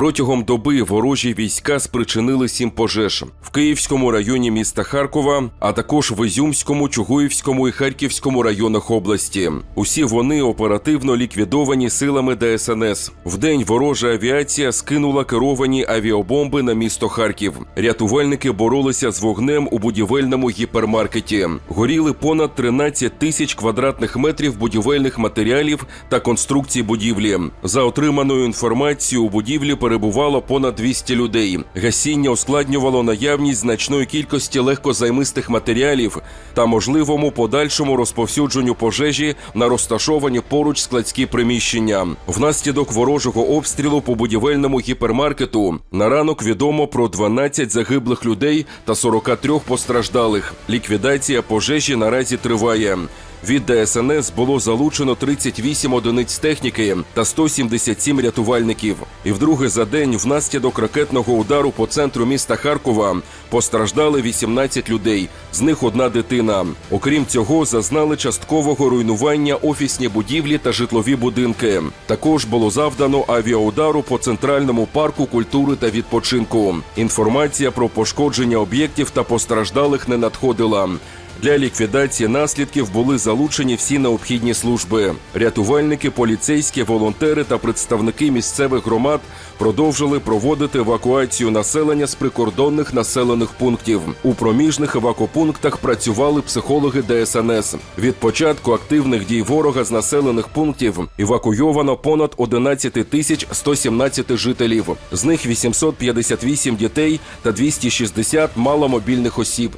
Протягом доби ворожі війська спричинили сім пожеж в Київському районі міста Харкова, а також в Ізюмському, Чугуївському і Харківському районах області. Усі вони оперативно ліквідовані силами ДСНС. Вдень ворожа авіація скинула керовані авіабомби на місто Харків. Рятувальники боролися з вогнем у будівельному гіпермаркеті. Горіли понад 13 тисяч квадратних метрів будівельних матеріалів та конструкцій будівлі. За отриманою інформацією, у будівлі перебувало понад 200 людей. Гасіння ускладнювало наявність значної кількості легкозаймистих матеріалів та можливому подальшому розповсюдженню пожежі на розташовані поруч складські приміщення. Внаслідок ворожого обстрілу по будівельному гіпермаркету на ранок відомо про 12 загиблих людей та 43 постраждалих. Ліквідація пожежі наразі триває. Від ДСНС було залучено 38 одиниць техніки та 177 рятувальників. І вдруге за день, внаслідок ракетного удару по центру міста Харкова, постраждали 18 людей, з них одна дитина. Окрім цього, зазнали часткового руйнування офісні будівлі та житлові будинки. Також було завдано авіаудару по центральному парку культури та відпочинку. Інформація про пошкодження об'єктів та постраждалих не надходила. Для ліквідації наслідків були залучені всі необхідні служби. Рятувальники, поліцейські, волонтери та представники місцевих громад продовжили проводити евакуацію населення з прикордонних населених пунктів. У проміжних евакопунктах працювали психологи ДСНС. Від початку активних дій ворога з населених пунктів евакуйовано понад 11 тисяч 117 жителів. З них 858 дітей та 260 маломобільних осіб.